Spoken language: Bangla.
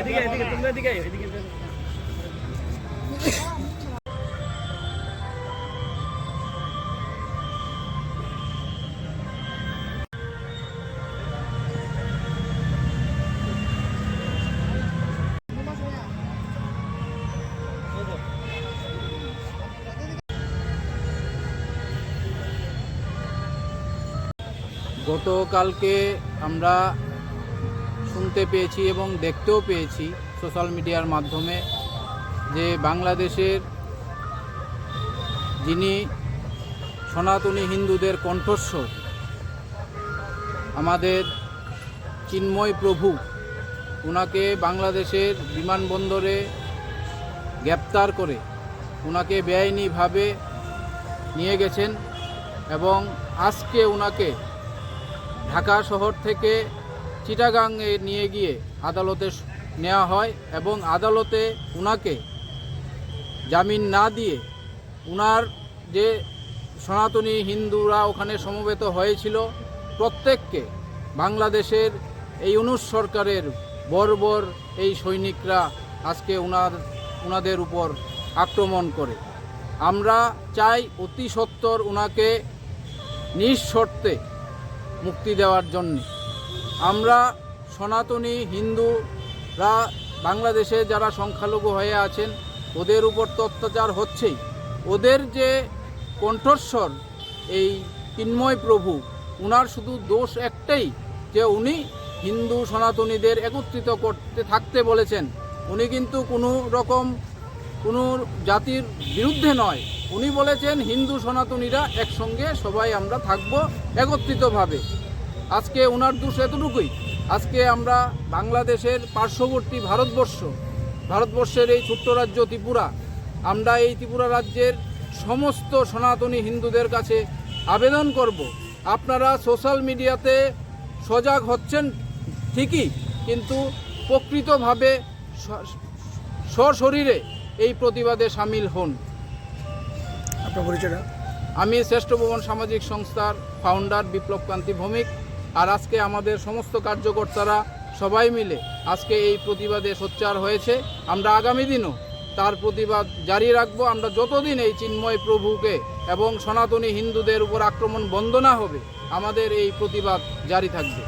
এদিকে এদিকে তোমরা এদিকে এদিকে। গতকালকে আমরা শুনতে পেয়েছি এবং দেখতেও পেয়েছি সোশ্যাল মিডিয়ার মাধ্যমে যে বাংলাদেশের যিনি সনাতনী হিন্দুদের কণ্ঠস্বর, আমাদের চিন্ময় প্রভু ওনাকে বাংলাদেশের বিমানবন্দরে গ্রেপ্তার করে ওনাকে বেআইনিভাবে নিয়ে গেছেন এবং আজকে ওনাকে ঢাকা শহর থেকে চিটাগাংয়ে নিয়ে গিয়ে আদালতে নেওয়া হয় এবং আদালতে উনাকে জামিন না দিয়ে উনার যে সনাতনী হিন্দুরা ওখানে সমবেত হয়েছিল, প্রত্যেককে বাংলাদেশের এই অনুজ সরকারের বর্বর এই সৈনিকরা আজকে উনার, উনাদের উপর আক্রমণ করে। আমরা চাই অতি সত্বর উনাকে নিঃশর্তে মুক্তি দেওয়ার জন্য। আমরা সনাতনী হিন্দুরা বাংলাদেশে যারা সংখ্যালঘু হয়ে আছেন, ওদের উপর তো অত্যাচার হচ্ছেই। ওদের যে কণ্ঠস্বর, এই চিন্ময় প্রভু, উনার শুধু দোষ একটাই, যে উনি হিন্দু সনাতনীদের একত্রিত করতে, থাকতে বলেছেন। উনি কিন্তু কোনো রকম কোনো জাতির বিরুদ্ধে নয়। উনি বলেছেন, হিন্দু সনাতনীরা একসঙ্গে সবাই আমরা থাকব একত্রিতভাবে। আজকে ওনার দোষ এতটুকুই। আজকে আমরা বাংলাদেশের পার্শ্ববর্তী ভারতবর্ষ, ভারতবর্ষের এই ছোট্ট রাজ্য ত্রিপুরা, আমরা এই ত্রিপুরা রাজ্যের সমস্ত সনাতনী হিন্দুদের কাছে আবেদন করব। আপনারা সোশ্যাল মিডিয়াতে সজাগ হচ্ছেন ঠিকই, কিন্তু প্রকৃতভাবে স- সশরীরে এই প্রতিবাদে সামিল হন। আপনার পরিচয়টা আমি শ্রেষ্ঠ ভবন সামাজিক সংস্থার ফাউন্ডার বিপ্লব কান্তি ভৌমিক আর আজকে আমাদের সমস্ত কার্যকর্তারা সবাই মিলে আজকে এই প্রতিবাদে সোচ্চার হয়েছে। আমরা আগামী দিনও তার প্রতিবাদ জারি রাখব। আমরা যতদিন এই চিন্ময় প্রভুকে এবং সনাতনী হিন্দুদের উপর আক্রমণ বন্ধ না হবে আমাদের এই প্রতিবাদ জারি থাকবে।